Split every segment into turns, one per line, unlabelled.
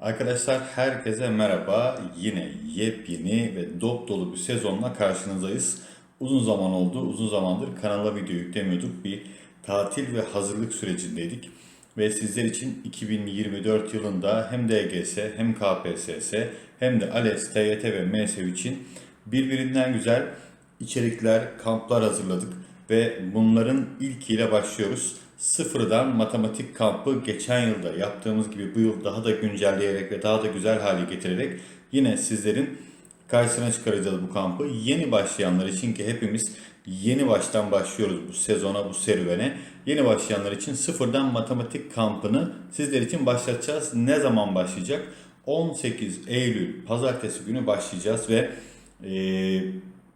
Arkadaşlar herkese merhaba. Yine yepyeni ve dop dolu bir sezonla karşınızdayız. Uzun zaman oldu, uzun zamandır kanala video yüklemiyorduk. Bir tatil ve hazırlık sürecindeydik. Ve sizler için 2024 yılında hem DGS hem KPSS hem de ALES, TYT ve MSV için birbirinden güzel içerikler, kamplar hazırladık ve bunların ilkiyle başlıyoruz. Sıfırdan matematik kampı geçen yılda yaptığımız gibi bu yıl daha da güncelleyerek ve daha da güzel hale getirerek yine sizlerin karşısına çıkaracağız bu kampı. Yeni başlayanlar için ki hepimiz yeni baştan başlıyoruz bu sezona, bu serüvene. Yeni başlayanlar için sıfırdan matematik kampını sizler için başlatacağız. Ne zaman başlayacak? 18 Eylül pazartesi günü başlayacağız ve eee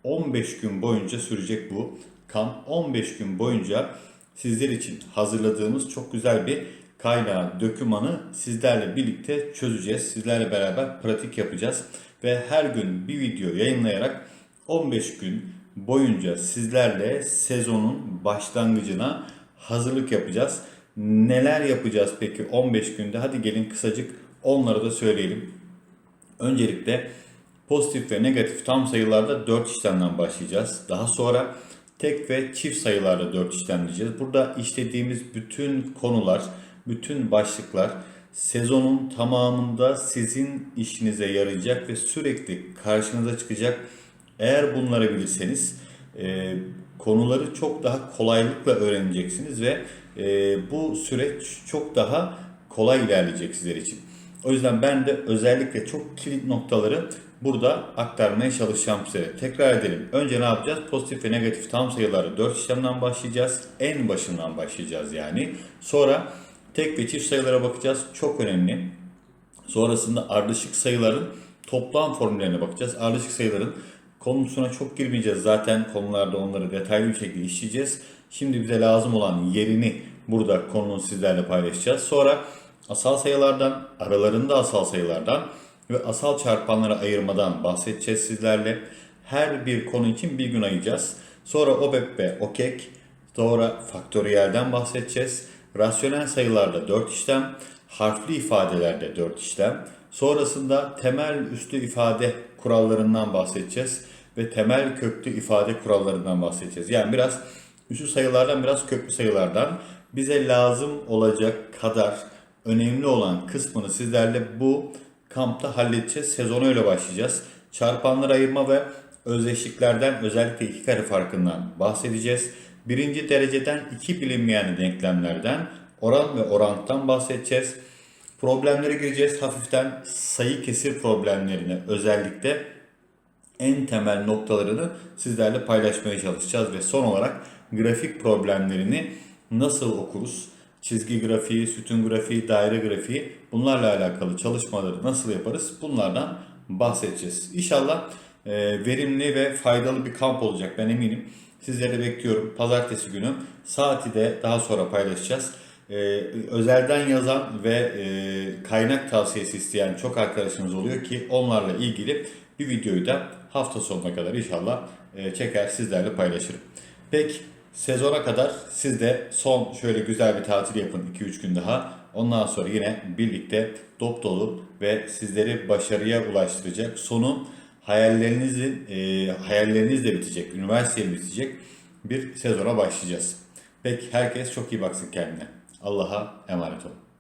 15 gün boyunca sürecek bu kamp. 15 gün boyunca sizler için hazırladığımız çok güzel bir kaynağı, dökümanı sizlerle birlikte çözeceğiz. Sizlerle beraber pratik yapacağız. Ve her gün bir video yayınlayarak 15 gün boyunca sizlerle sezonun başlangıcına hazırlık yapacağız. Neler yapacağız peki 15 günde? Hadi gelin kısacık onları da söyleyelim. Öncelikle pozitif ve negatif tam sayılarda 4 işlemden başlayacağız. Daha sonra tek ve çift sayılarda 4 işlemleyeceğiz. Burada işlediğimiz bütün konular, bütün başlıklar sezonun tamamında sizin işinize yarayacak ve sürekli karşınıza çıkacak. Eğer bunları bilirseniz e, konuları çok daha kolaylıkla öğreneceksiniz ve e, bu süreç çok daha kolay ilerleyecek sizler için. O yüzden ben de özellikle çok kilit noktaları burada aktarmaya çalışacağım size. Tekrar edelim. Önce ne yapacağız? Pozitif ve negatif tam sayıları 4 işlemden başlayacağız. En başından başlayacağız yani. Sonra tek ve çift sayılara bakacağız. Çok önemli. Sonrasında ardışık sayıların toplam formüllerine bakacağız. Ardışık sayıların konusuna çok girmeyeceğiz. Zaten konularda onları detaylı bir şekilde işleyeceğiz. Şimdi bize lazım olan yerini burada konunun sizlerle paylaşacağız. Sonra asal sayılardan, aralarında asal sayılardan ve asal çarpanları ayırmadan bahsedeceğiz sizlerle. Her bir konu için bir gün ayıracağız. Sonra OBEP ve OKEK, sonra faktöriyelden bahsedeceğiz. Rasyonel sayılarda 4 işlem, harfli ifadelerde 4 işlem. Sonrasında temel üslü ifade kurallarından bahsedeceğiz ve temel köklü ifade kurallarından bahsedeceğiz. Yani biraz üslü sayılardan biraz köklü sayılardan bize lazım olacak kadar önemli olan kısmını sizlerle bu kampta halledeceğiz. Sezona öyle başlayacağız. Çarpanları ayırma ve özdeşliklerden özellikle iki kare farkından bahsedeceğiz. Birinci dereceden iki bilinmeyen denklemlerden oran ve oranttan bahsedeceğiz. Problemlere gireceğiz. Hafiften sayı kesir problemlerine özellikle en temel noktalarını sizlerle paylaşmaya çalışacağız ve son olarak grafik problemlerini nasıl okuruz? Çizgi grafiği, sütun grafiği, daire grafiği bunlarla alakalı çalışmaları nasıl yaparız? Bunlardan bahsedeceğiz. İnşallah e, verimli ve faydalı bir kamp olacak ben eminim. Sizleri bekliyorum. Pazartesi günü saati de daha sonra paylaşacağız. Ee, özelden yazan ve e, kaynak tavsiyesi isteyen çok arkadaşımız oluyor ki onlarla ilgili bir videoyu da hafta sonuna kadar inşallah e, çeker sizlerle paylaşırım. Peki sezona kadar siz de son şöyle güzel bir tatil yapın 2-3 gün daha. Ondan sonra yine birlikte dop dolu ve sizleri başarıya ulaştıracak sonu hayallerinizin e, hayalleriniz de bitecek, üniversite bitecek bir sezona başlayacağız. Peki herkes çok iyi baksın kendine. Allah'a emanet olun.